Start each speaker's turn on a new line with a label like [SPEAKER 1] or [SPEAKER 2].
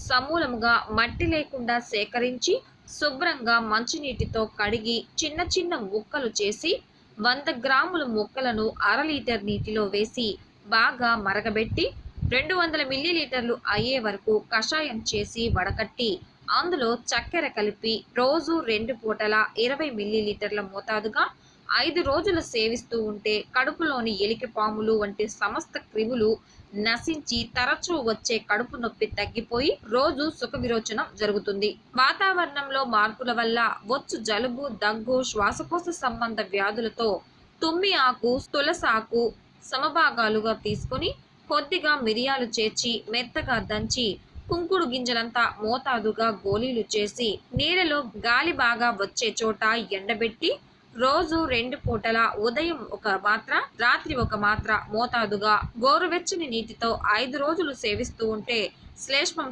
[SPEAKER 1] సమూలముగా మట్టి లేకుండా సేకరించి శుభ్రంగా మంచినీటితో కడిగి చిన్న చిన్న ముక్కలు చేసి వంద గ్రాముల ముక్కలను అర లీటర్ నీటిలో వేసి బాగా మరగబెట్టి రెండు వందల మిల్లీలీటర్లు అయ్యే వరకు కషాయం చేసి వడకట్టి అందులో చక్కెర కలిపి రోజు రెండు పూటల ఇరవై మిల్లీలీటర్ల మోతాదుగా ఐదు రోజులు సేవిస్తూ ఉంటే కడుపులోని ఎలికి పాములు వంటి సమస్త క్రిములు నశించి తరచూ వచ్చే కడుపు నొప్పి తగ్గిపోయి రోజు సుఖ విరోచనం జరుగుతుంది. వాతావరణంలో మార్పుల వల్ల వచ్చు జలుబు దగ్గు శ్వాసకోశ సంబంధ వ్యాధులతో తుమ్మి ఆకు తులసాకు సమభాగాలుగా తీసుకొని కొద్దిగా మిరియాలు చేర్చి మెత్తగా దంచి కుంకుడు గింజలంతా మోతాదుగా గోళీలు చేసి నీడలో గాలి బాగా వచ్చే చోట ఎండబెట్టి రోజు రెండు పూటల ఉదయం ఒక మాత్ర రాత్రి ఒక మాత్ర మోతాదుగా గోరువెచ్చని నీటితో ఐదు రోజులు సేవిస్తూ ఉంటే శ్లేష్మం